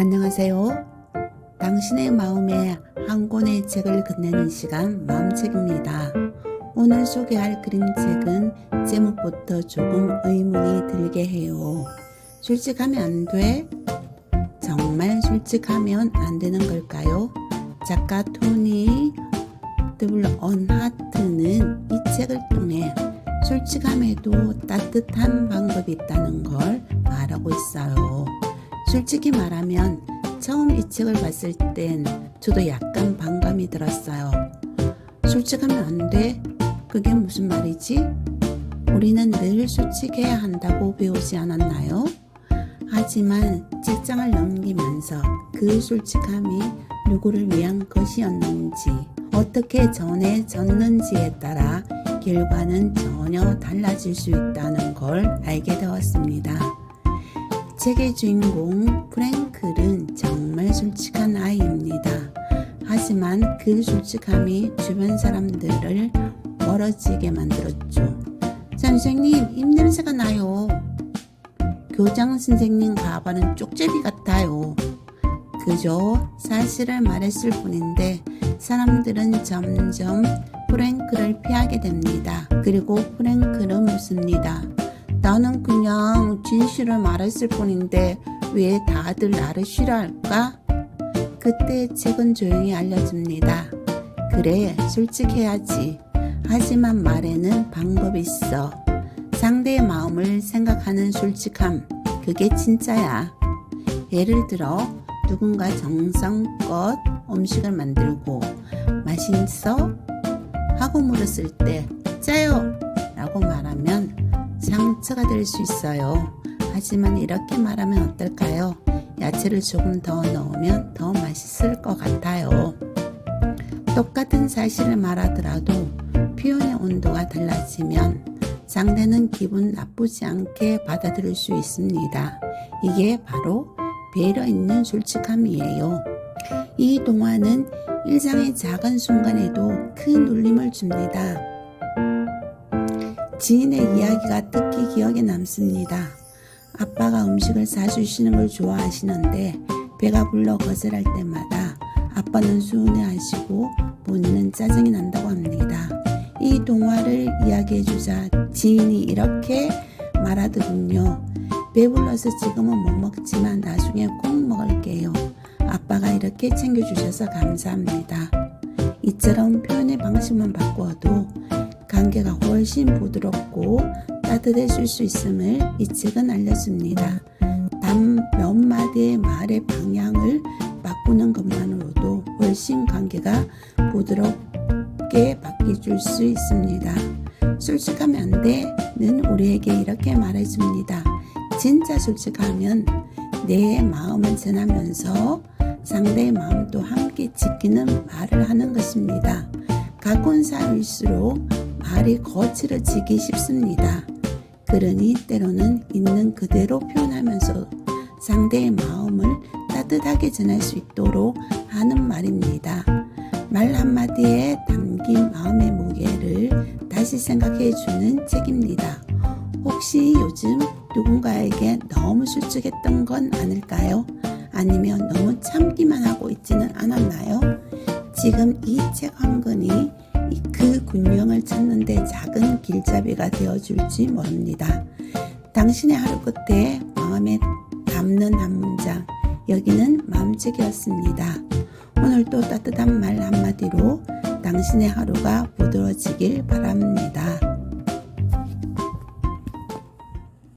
안녕하세요. 당신의 마음에 한 권의 책을 건네는 시간 마음책입니다. 오늘 소개할 그림책은 제목부터 조금 의문이 들게 해요. 솔직하면 안 돼? 정말 솔직하면 안 되는 걸까요? 작가 토니 W 언하트는 이 책을 통해 솔직함에도 따뜻한 방법이 있다는 걸 말하고 있어요. 솔직히 말하면 처음 이 책을 봤을 땐 저도 약간 반감이 들었어요. 솔직하면 안 돼? 그게 무슨 말이지? 우리는 늘 솔직해야 한다고 배우지 않았나요? 하지만 직장을 넘기면서 그 솔직함이 누구를 위한 것이었는지, 어떻게 전해 졌는지에 따라 결과는 전혀 달라질 수 있다는 걸 알게 되었습니다. 책의 주인공 프랭클은 정말 솔직한 아이입니다. 하지만 그 솔직함이 주변 사람들을 멀어지게 만들었죠. 선생님, 입냄새가 나요. 교장 선생님 가발은 쪽제비 같아요. 그저 사실을 말했을 뿐인데 사람들은 점점 프랭크를 피하게 됩니다. 그리고 프랭크는 묻습니다. 나는 그냥 진실을 말했을 뿐인데 왜 다들 나를 싫어할까? 그때 책은 조용히 알려줍니다. 그래, 솔직해야지. 하지만 말에는 방법이 있어. 상대의 마음을 생각하는 솔직함, 그게 진짜야. 예를 들어, 누군가 정성껏 음식을 만들고 맛있어? 하고 물었을 때 짜요! 라고 말하면 상처가 될 수 있어요. 하지만 이렇게 말하면 어떨까요? 야채를 조금 더 넣으면 더 맛있을 것 같아요. 똑같은 사실을 말하더라도 표현의 온도가 달라지면 상대는 기분 나쁘지 않게 받아들일 수 있습니다. 이게 바로 배려 있는 솔직함이에요. 이 동화는 일상의 작은 순간에도 큰 울림을 줍니다. 지인의 이야기가 특히 기억에 남습니다. 아빠가 음식을 사주시는 걸 좋아하시는데 배가 불러 거절할 때마다 아빠는 수은해하시고 본인은 짜증이 난다고 합니다. 이 동화를 이야기해주자 지인이 이렇게 말하더군요. 배불러서 지금은 못 먹지만 나중에 꼭 먹을게요. 아빠가 이렇게 챙겨주셔서 감사합니다. 이처럼 표현의 방식만 바꾸어도 관계가 훨씬 부드럽고 따뜻해질 수 있음을 이 책은 알려줍니다. 단 몇 마디의 말의 방향을 바꾸는 것만으로도 훨씬 관계가 부드럽게 바뀌어줄 수 있습니다. 솔직하면 안 돼는 우리에게 이렇게 말해줍니다. 진짜 솔직하면 내 마음을 전하면서 상대의 마음도 함께 지키는 말을 하는 것입니다. 가까운 사이일수록 말이 거칠어지기 쉽습니다. 그러니 때로는 있는 그대로 표현하면서 상대의 마음을 따뜻하게 전할 수 있도록 하는 말입니다. 말 한마디에 담긴 마음의 무게를 다시 생각해 주는 책입니다. 혹시 요즘 누군가에게 너무 솔직했던 건 아닐까요? 아니면 너무 참기만 하고 있지는 않았나요? 지금 이 책 한 권이 그 군령을 찾는데 작은 길잡이가 되어줄지 모릅니다. 당신의 하루 끝에 마음에 담는 한 문장, 여기는 마음책이었습니다. 오늘도 따뜻한 말 한마디로 당신의 하루가 부드러워지길 바랍니다.